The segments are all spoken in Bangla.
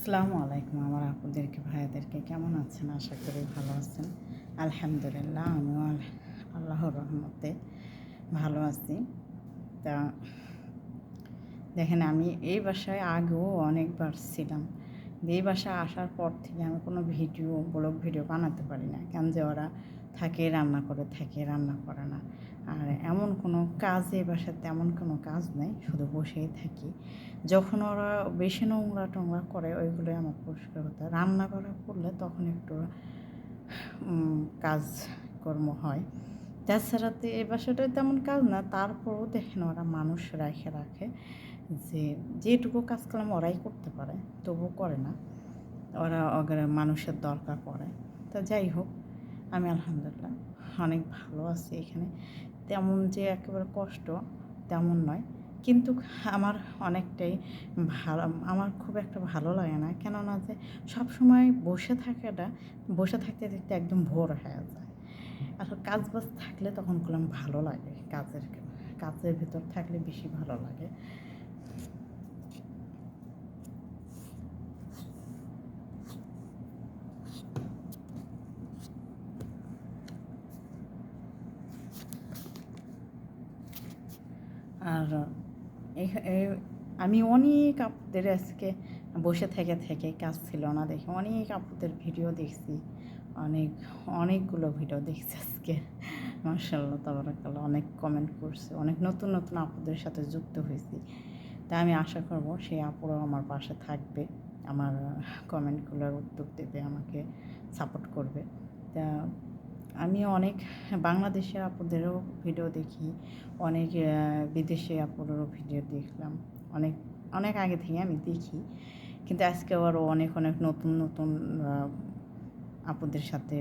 আসসালামু আলাইকুম আমার আপুদেরকে, ভাইয়াদেরকে কেমন আছেন? আশা করি ভালো আছেন। আলহামদুলিল্লাহ, আমিও আল- আল্লাহর রহমতে ভালো আছি। তা দেখেন, আমি এই বাসায় আগেও অনেকবার ছিলাম। এই বাসায় আসার পর থেকে আমি কোনো ভিডিও, ব্লগ, ভিডিও বানাতে পারি না। কেন যে ওরা থাকে, রান্না করে, থাকে, রান্না করে না। আর এমন কোনো কাজে বাসায় তেমন কোনো কাজ নেই, শুধু বসেই থাকি। যখন ওরা বেশি নোংরা টোংরা করে, ওইগুলোই আমার পরিষ্কার হতে রান্না করা করলে তখন একটু কাজকর্ম হয়। তাছাড়া তো এই বাসাটায় তেমন কাজ না, তারপরেও দেখেন ওরা মানুষ রাখে রাখে যে, যেটুকু কাজ করলাম ওরাই করতে পারে তবু করে না। ওরা অগরে মানুষের দরকার পড়ে। তা যাই হোক, আমি আলহামদুলিল্লাহ অনেক ভালো আছি এখানে। তেমন যে একেবারে কষ্ট তেমন নয়। কিন্তু আমার অনেকটাই ভালো, আমার খুব একটা ভালো লাগে না। কেননা যে সবসময় বসে থাকাটা, বসে থাকতে থাকতে একদম ভোর হয়ে যায়। আসলে কাজ বাজ থাকলে তখন করলাম ভালো লাগে। কাজের কাজের ভিতর থাকলে বেশি ভালো লাগে। এই- আমি অনেক আপুদের আজকে বসে থেকে থেকে কাজ ছিল না দেখে অনেক আপুদের ভিডিও দেখছি, অনেক, অনেকগুলো ভিডিও দেখছি আজকে। মার্শাল্লাহ তাবারাকাল্লাহ, অনেক কমেন্ট করছে, অনেক নতুন নতুন আপুদের সাথে যুক্ত হয়েছি। তা আমি আশা করব সেই আপুরাও আমার পাশে থাকবে, আমার কমেন্টগুলোর উত্তর দেবে, আমাকে সাপোর্ট করবে। তা আমি অনেক বাংলাদেশের আপুদেরও ভিডিও দেখি, অনেক বিদেশে আপুদেরও ভিডিও দেখলাম। অনেক অনেক আগে থেকে আমি দেখি, কিন্তু আজকে আবারও অনেক অনেক নতুন নতুন আপুদের সাথে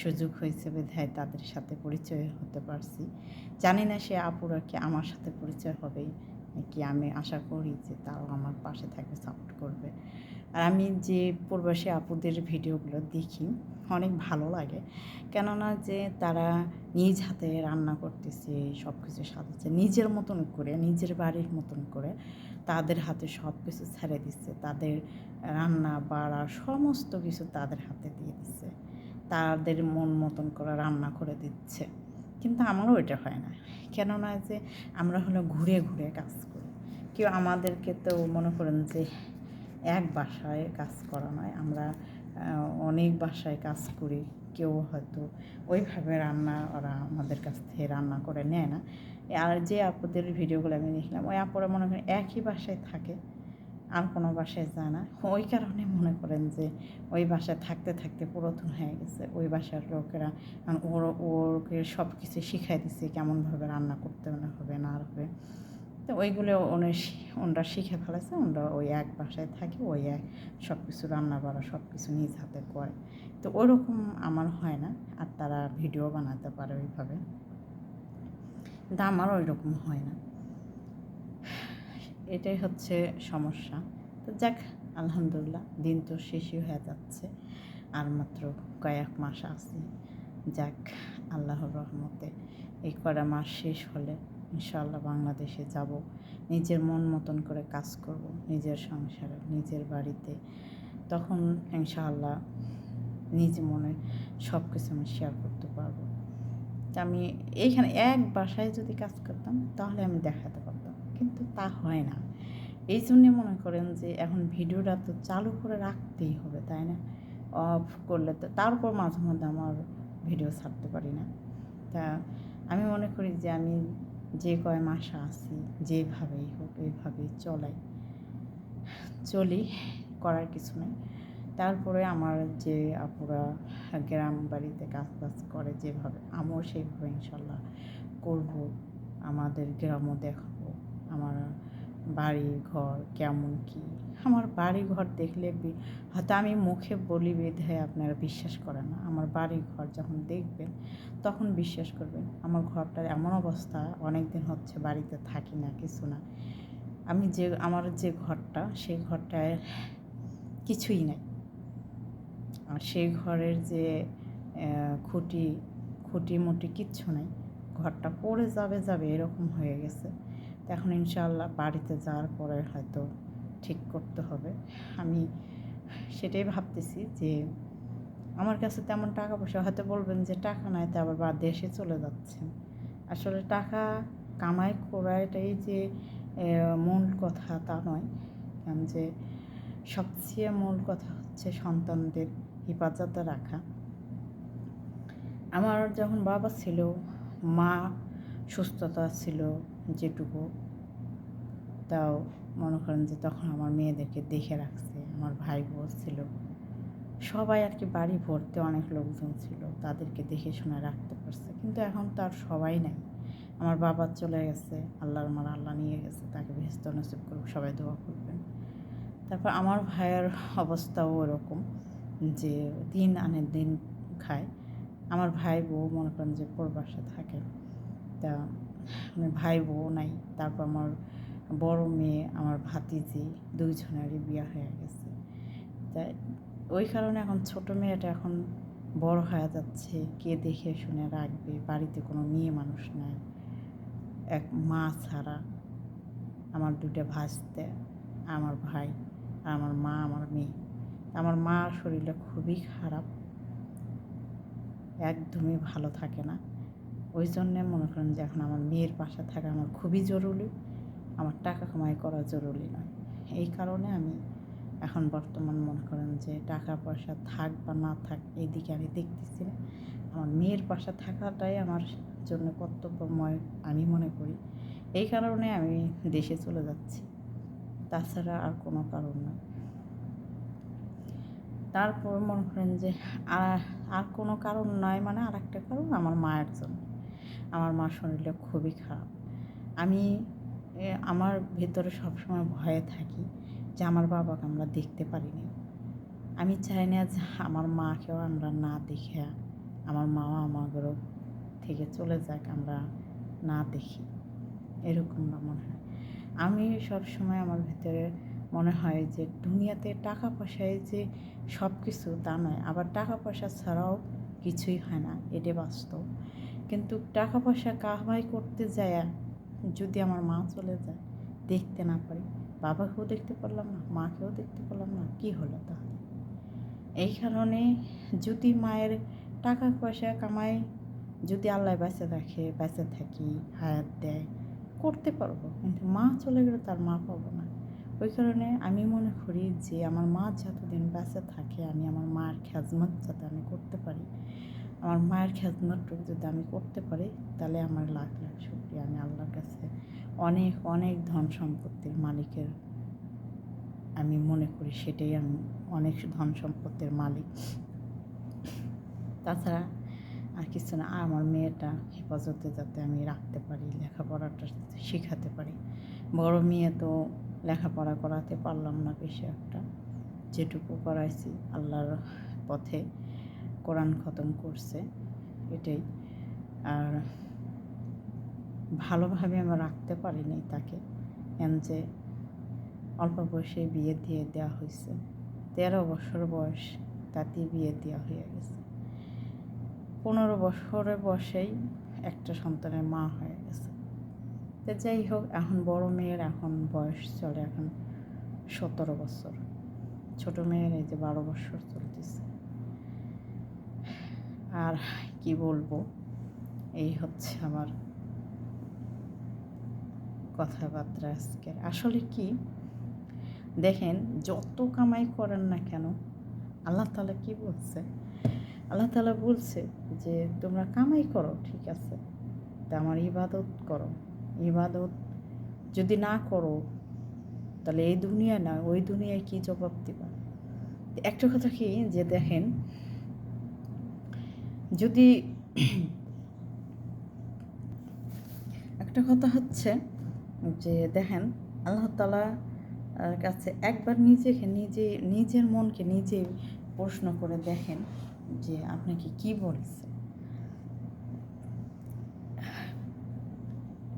সুযোগ হয়েছে বিধায় তাদের সাথে পরিচয় হতে পারছি। জানি না সে আপুরা কি আমার সাথে পরিচয় হবে কি আমি আশা করি যে তারাও আমার পাশে থাকবে সাপোর্ট করবে। আর আমি যে প্রবাসী আপুদের ভিডিওগুলো দেখি অনেক ভালো লাগে। কেননা যে তারা নিজ হাতে রান্না করতেছে সব কিছু সাজাচ্ছে, নিজের মতন করে, নিজের বাড়ির মতন করে তাদের হাতে সব কিছু ছেড়ে দিচ্ছে। তাদের রান্না, বাড়া, সমস্ত কিছু তাদের হাতে দিয়ে দিচ্ছে। তাদের মন মতন করে রান্না করে দিচ্ছে। কিন্তু আমারও এটা হয় না। কেননা যে আমরা হলো ঘুরে ঘুরে কাজ করি। কেউ আমাদেরকে তো মনে করেন যে এক বাসায় কাজ করা নয়। আমরা অনেক বাসায় কাজ করি। কেউ হয়তো ওইভাবে রান্না, ওরা আমাদের কাছ থেকে রান্না করে নেয় না। আর যে আপুদের ভিডিওগুলো আমি দেখলাম, ওই আপুরা মনে করেন একই বাসায় থাকে, আর কোনো বাসায় যায় না। ওই কারণে মনে করেন যে ওই বাসায় থাকতে থাকতে পুরাতন হয়ে গেছে। ওই বাসার লোকেরা ওর ওকে সব কিছু শিখাই দিচ্ছে কেমনভাবে রান্না করতে হবে, না হবে। তো ওইগুলো ওনার ওনরা শিখে ফেলেছে, ওনরা ওই এক বাসায় থাকে, ওই এক সব কিছু রান্না বাড়া সব কিছু নিজ হাতে করে। তো ওরকম আমার হয় না, আর তারা ভিডিও বানাতে পারে ওইভাবে। কিন্তু আমার ওই রকম হয় না। এটাই হচ্ছে সমস্যা। তো যাক, আলহামদুলিল্লাহ, দিন তো শেষই হয়ে যাচ্ছে, আর মাত্র কয়েক মাস আছে। যাক, আল্লাহর রহমতে এই কটা মাস শেষ হলে ইনশাআল্লাহ বাংলাদেশে যাব। নিজের মন মতন করে কাজ করব, নিজের সংসারে, নিজের বাড়িতে। তখন ইনশাআল্লাহ নিজ মনে সব কিছু আমি শেয়ার করতে পারব। আমি এইখানে এক বাসায় যদি কাজ করতাম, তাহলে আমি দেখাতে পারতাম। কিন্তু তা হয় না। এই জন্যে মনে করেন যে এখন ভিডিওটা তো চালু করে রাখতেই হবে, তাই না? অফ করলে তো, তারপর মাঝে মধ্যে আমার ভিডিও ছাড়তে পারি না। তা আমি মনে করি যে আমি যে কয় মাস আছি, যেভাবেই হোক এইভাবেই চলাই। চলি, করার কিছু নেই। তারপরে আমার যে আপুরা গ্রাম বাড়িতে কাজ বাজ করে যেভাবে, আমিও সেইভাবে ইনশাল্লাহ করব, আমাদের গ্রামও দেখাবো, আমার বাড়ি, ঘর কেমন কি আমার বাড়ি ঘর দেখলে হয়তো আমি মুখে বলি বেঁধে আপনারা বিশ্বাস করেন না। আমার বাড়ি ঘর যখন দেখবেন, তখন বিশ্বাস করবেন, আমার ঘরটার এমন অবস্থা অনেক দিন হচ্ছে বাড়িতে থাকি না, কিছু না। আমি যে, আমার যে ঘরটা, সেই ঘরটায় কিছুই নাই। আর সেই ঘরের যে খুঁটি খুঁটি মুটি কিচ্ছু নাই। ঘরটা পড়ে যাবে যাবে এরকম হয়ে গেছে। এখন ইনশাআল্লাহ বাড়িতে যাওয়ার পরে হয়তো ঠিক করতে হবে। আমি সেটাই ভাবতেছি যে আমার কাছে তেমন টাকা পয়সা, হয়তো বলবেন যে টাকা নাই তো আবার বা দেশে চলে যাচ্ছেন আসলে টাকা কামাই করাটাই যে মূল কথা তা নয়। যে সবচেয়ে মূল কথা হচ্ছে সন্তানদের হেফাজতে রাখা। আমার যখন বাবা ছিল, মা সুস্থতা ছিল যেটুকু, তাও মনে করেন যে তখন আমার মেয়েদেরকে দেখে রাখছে, আমার ভাই বোন ছিল। সবাই আর কি বাড়ি ভরতে অনেক লোকজন ছিল, তাদেরকে দেখে শুনে রাখতে পারছে। কিন্তু এখন তার সবাই নাই। আমার বাবা চলে গেছে, আল্লাহর মার আল্লাহ নিয়ে গেছে, তাকে ব্যস্ত নসিব করুক, সবাই দোয়া করবেন। তারপর আমার ভাইয়ের অবস্থাও ওরকম যে দিন আনে দিন খায়। আমার ভাই বউ মনে করেন যে প্রবাসে থাকে। তা ভাই বউ নাই, তারপর আমার বড় মেয়ে, আমার ভাতিজি দুইজনেরই বিয়া হয়ে গেছে। তাই ওই কারণে এখন ছোট মেয়েটা এখন বড় হয়ে যাচ্ছে। কে দেখে শুনে রাখবে? বাড়িতে কোনো মেয়ে মানুষ নাই। এক মা ছাড়া আমার দুটো ভাসতে আমার ভাই আর আমার মা, আমার মেয়ে। আমার মার শরীরটা খুবই খারাপ। একদমই ভালো থাকে না। ওই জন্যে মনে করেন যে এখন আমার মেয়ের পাশে থাকা আমার খুবই জরুরি। আমার টাকা কামাই করা জরুরি নয়। এই কারণে আমি এখন বর্তমান মনে করেন যে টাকা পয়সা থাক বা না থাক, এই দিকে আমি দেখতেছি না। আমার মেয়ের পাশে থাকাটাই আমার জন্য কর্তব্যময় আমি মনে করি। এই কারণে আমি দেশে চলে যাচ্ছি। তাছাড়া আর কোনো কারণ নয় তারপর মনে করেন যে আর আর কোনো কারণ নয় মানে আর একটা কারণ আমার মায়ের জন্য। আমার মার শরীরটা খুবই খারাপ। আমি আমার ভেতরে সবসময় ভয়ে থাকি যে আমার বাবাকে আমরা দেখতে পারিনি। আমি চাই না যে আমার মাকেও আমরা না দেখে, আমার মাও আমাদেরও থেকে চলে যাক, আমরা না দেখি। এরকম না মনে হয়। আমি সবসময় আমার ভেতরে মনে হয় যে দুনিয়াতে টাকা পয়সায় যে সব কিছু তা নয়, আবার টাকা পয়সা ছাড়াও কিছুই হয় না এটা বাস্তব। কিন্তু টাকা পয়সা কামাই করতে যায় যদি আমার মা চলে যায়, দেখতে না পারি, বাবাকেও দেখতে পারলাম না, মাকেও দেখতে পারলাম না, কি হলো তাহলে? এই কারণে যদি মায়ের টাকা পয়সা কামাই, যদি আল্লাহ বেঁচে রাখে, বেঁচে থাকি, হায়াত দেয়, করতে পারব। কিন্তু মা চলে গেলে তার মা পাবো না। ওই কারণে আমি মনে করি যে, আমার মা যতদিন বেঁচে থাকে, আমি আমার মায়ের খেজমত যাতে আমি করতে পারি। আমার মায়ের খেজমতটুকু যদি আমি করতে পারি, তাহলে আমার লাখ লাখ শুক্রিয়া। আমি আল্লাহর কাছে অনেক অনেক ধন সম্পত্তির মালিকের আমি মনে করি, সেটাই আমি অনেক ধন সম্পত্তির মালিক। তাছাড়া আর কিছু না আমার মেয়েটা হেফাজতে যাতে আমি রাখতে পারি, লেখাপড়াটা শেখাতে পারি। বড় মেয়ে তো লেখাপড়া করাতে পারলাম না, বেশি একটা। যেটুকু করাইছি আল্লাহর পথে। কোরআন খতম করছে, এটাই। আর ভালোভাবে আমরা রাখতে পারিনি তাকে। যে অল্প বয়সে বিয়ে দিয়ে দেওয়া হয়েছে। তেরো বছর বয়স তাতেই বিয়ে দেওয়া হয়ে গেছে। পনেরো বছরের বয়সেই একটা সন্তানের মা হয়ে গেছে। তো যাই হোক, এখন বড় মেয়ের এখন বয়স চলে এখন সতেরো বছর। ছোট মেয়ের এই যে বারো বছর চলতেছে। আর কি বলব? এই হচ্ছে আমার কথাবার্তা আজকে আসলে কি? দেখেন, যত কামাই করেন না কেন, আল্লাহ তালা কি বলছে? আল্লাহ তালা বলছে যে, তোমরা কামাই করো, ঠিক আছে, তা আমার ইবাদত করো। ইবাদত যদি না করো, তাহলে এই দুনিয়া না, ওই দুনিয়ায় কি জবাব দিবা? একটা কথা কি? যে দেখেন যদি একটা কথা হচ্ছে যে দেখেন, আল্লাহ তালা কাছে একবার নিজেকে নিজে, নিজের মনকে নিজে প্রশ্ন করে দেখেন যে আপনাকে কি বলছে।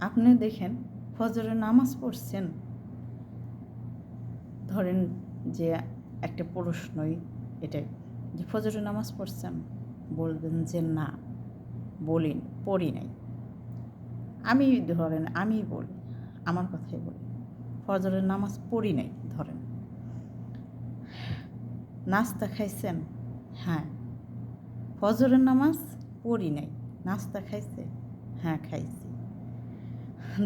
আপনি দেখেন, ফজরে নামাজ পড়ছেন, ধরেন যে একটা প্রশ্নই এটাই, যে ফজরের নামাজ পড়ছেন। বলবেন যে, না, বলি, পড়ি নাই। আমি ধরেন, আমি বলি, আমার কথাই বলি। ফজরের নামাজ পড়ি নাই, ধরেন। নাস্তা খাইছেন? হ্যাঁ। ফজরের নামাজ পড়ি নাই, নাস্তা খাইছে? হ্যাঁ খাইছি।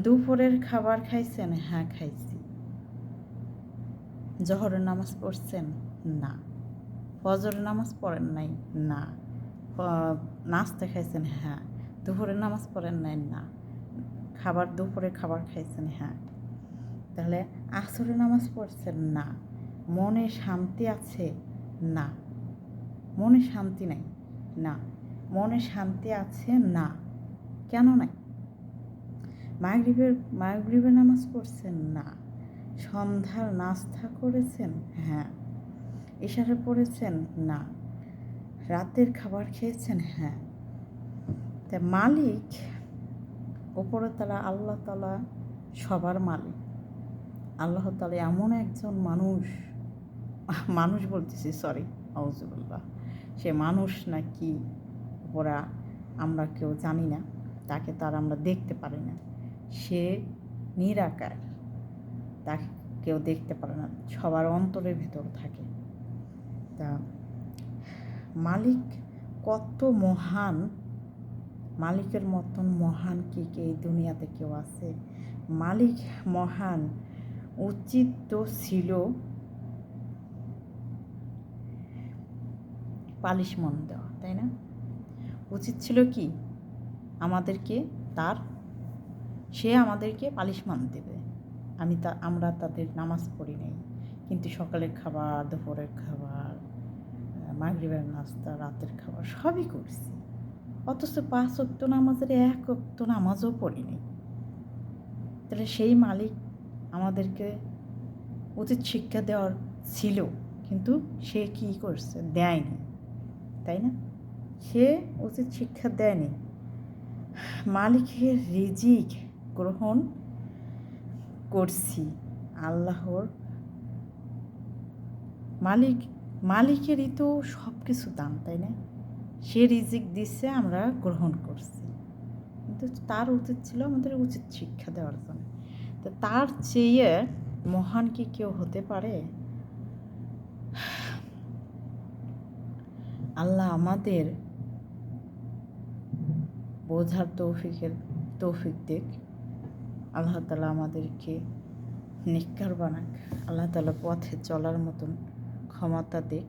দুপুরের খাবার খাইছেন? হ্যাঁ খাইছি। জহরের নামাজ পড়ছেন? না। ফজরের নামাজ পড়েন নাই? না। নাস্তা খাইছেন হ্যাঁ। দুপুরে নামাজ পড়েন নাই না। খাবার, দুপুরে খাবার খাইছেন হ্যাঁ। তাহলে আসরে নামাজ পড়ছেন না। মনে শান্তি আছে? না। মনে শান্তি নাই? না। মনে শান্তি আছে? না। কেন নাই? মাগরিবের মাগরিবের নামাজ পড়ছেন? না। সন্ধ্যার নাস্তা করেছেন? হ্যাঁ। ইশারে পড়েছেন না। রাতের খাবার খেয়েছেন? হ্যাঁ। তা মালিক ওপরে তালা আল্লাহ তালা সবার মালিক। আল্লাহ তালা এমন একজন মানুষ মানুষ বলতেছি সরি আউজুবুল্লাহ সে মানুষ না কি, ওরা আমরা কেউ জানি না, তাকে তার আমরা দেখতে পারি না। সে নিরাকার, তাকে কেউ দেখতে পারে না, সবার অন্তরের ভিতর থাকে। তা মালিক কত মহান, মালিকের মতন মহান কি কে এই দুনিয়াতে কেউ আছে? মালিক মহান, উচিত তো ছিল পালিশ মন দেওয়া, তাই না? উচিত ছিল কি? আমাদেরকে তার, সে আমাদেরকে পালিশমান দেবে। আমি তা, আমরা তাদের নামাজ পড়ি নাই, কিন্তু সকালের খাবার, দুপুরের খাবার মাগরিবের নাস্তা, রাতের খাবার সবই করছি। অথচ পাঁচ অক্ত নামাজের এক অক্ত নামাজও পড়ি নাই তাহলে সেই মালিক আমাদেরকে উচিত শিক্ষা দেওয়ার ছিল, কিন্তু সে কী করছে দেয়নি, তাই না? সে উচিত শিক্ষা দেয়নি। মালিকের রিজিক গ্রহণ করছি, আল্লাহর মালিক মালিকেরই তো সব কিছু দাম, তাই না? সে রিজিক দিচ্ছে আমরা গ্রহণ করছি। কিন্তু তার উচিত ছিল আমাদের উচিত শিক্ষা দেওয়ার জন্য। তো তার চেয়ে মহান কি কেউ হতে পারে? আল্লাহ আমাদের বোঝার তৌফিকের তৌফিক দিক। আল্লাহ তালা আমাদেরকে নিকার বানাক। আল্লাহ তালা পথে চলার মতন ক্ষমতা দিক।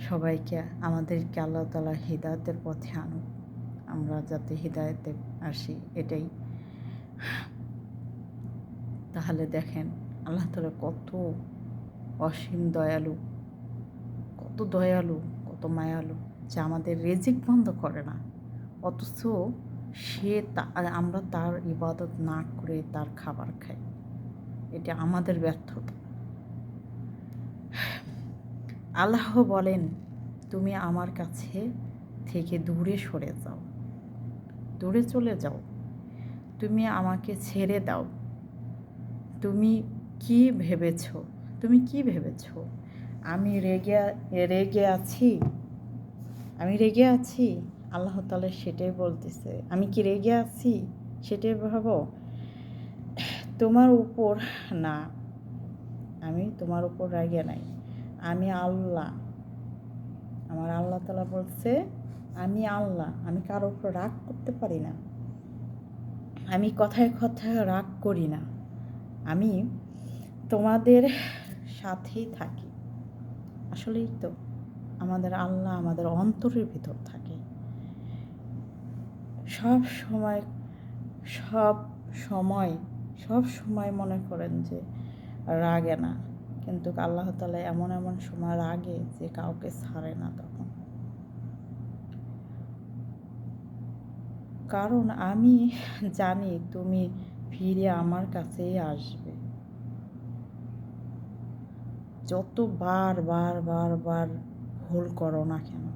সবাইকে, আমাদেরকে আল্লাহ তালা হৃদায়তের পথে আনুক। আমরা যাতে হৃদায়তে আসি, এটাই। তাহলে দেখেন, আল্লাহ তালা কত অসীম দয়ালু, কত দয়ালু, কত মায়ালু, যে আমাদের রেজিক বন্ধ করে না। অথচ সে আমরা তার ইবাদত না করে তার খাবার খাই। এটা আমাদের ব্যর্থতা। আল্লাহ বলেন, তুমি আমার কাছে থেকে দূরে সরে যাও। দূরে চলে যাও। তুমি আমাকে ছেড়ে দাও। তুমি কি ভেবেছ? তুমি কি ভেবেছ? আমি রেগে রেগে আছি। আমি রেগে আছি? আল্লাহ তালা সেটাই বলতেছে। আমি কি রেগে আছি? সেটাই ভাবো। তোমার উপর না, আমি তোমার উপর রেগে নাই। আমি আল্লাহ। আমার আল্লাহ তালা বলছে, আমি আল্লাহ, আমি কারও উপর রাগ করতে পারি না। আমি কথায় কথায় রাগ করি না। আমি তোমাদের সাথেই থাকি। আসলেই তো আমাদের আল্লাহ আমাদের অন্তরের ভিতর থাকে। সব সময় সব সময় সব সময় মনে করেন যে রাগে না। কিন্তু আল্লাহ তালা এমন এমন সময় রাগে যে কাউকে ছাড়ে না তখন। কারণ আমি জানি তুমি ফিরে আমার কাছেই আসবে। যত বার বার বার বার ভুল করো না কেন?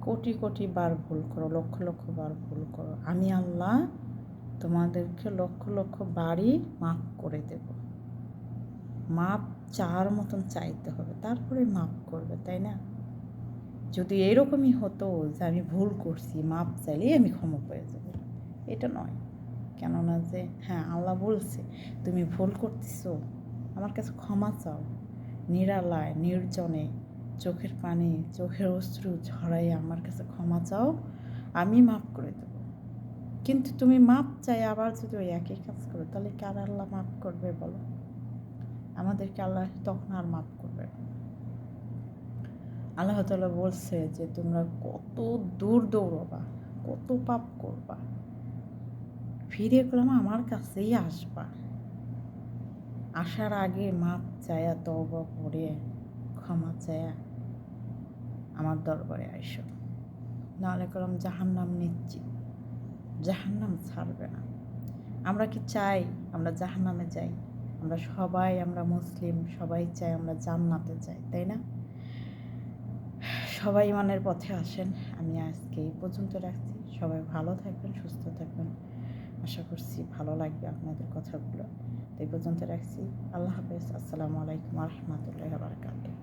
কোটি কোটি বার ভুল করো, লক্ষ লক্ষ বার ভুল করো। আমি আল্লাহ তোমাদেরকে লক্ষ লক্ষ বারই মাফ করে দেব। মাপ চার মতন চাইতে হবে, তারপরে মাপ করবে, তাই না? যদি এরকমই হতো যে আমি ভুল করছি, মাপ চাইলেই আমি ক্ষমা পেয়ে যাব। এটা নয়। কেননা যে হ্যাঁ আল্লাহ বলছে, তুমি ভুল করতেছো, আমার কাছে ক্ষমা চাও। নিরালায়, নির্জনে, চোখের পানি, চোখের অশ্রু ঝরাই আমার কাছে ক্ষমা চাও, আমি মাফ করে দেবো। কিন্তু তুমি মাপ চাই আবার যদি ওই একই কাজ করো, তাহলে কার আল্লাহ মাফ করবে বলো? আমাদেরকে আল্লাহ তখন আর মাফ করবে না। আল্লাহ তালা বলছে যে, তোমরা কত দূর দৌড়বা, কত পাপ করবা। ফিরে গেলাম আমার কাছেই আসবা। আসার আগে মাপ চায়া তবা করে, ক্ষমা চায়া আমার দরবারে আইসো। নাহলে করলাম জাহান্নাম নিশ্চিত জাহান্নাম ছাড়বে না। আমরা কি চাই? আমরা জাহান্নামে যাই। আমরা সবাই আমরা মুসলিম, সবাই চাই আমরা জান্নাতে চাই তাই না? সবাই ইমানের পথে আসেন, আমি আজকে এই পর্যন্ত রাখছি। সবাই ভালো থাকবেন, সুস্থ থাকবেন। আশা করছি ভালো লাগবে আপনাদের কথাগুলো। এই পর্যন্ত রাখছি। আল্লাহ হাফেজ। আসসালামু আলাইকুম রহমতুল্লাহ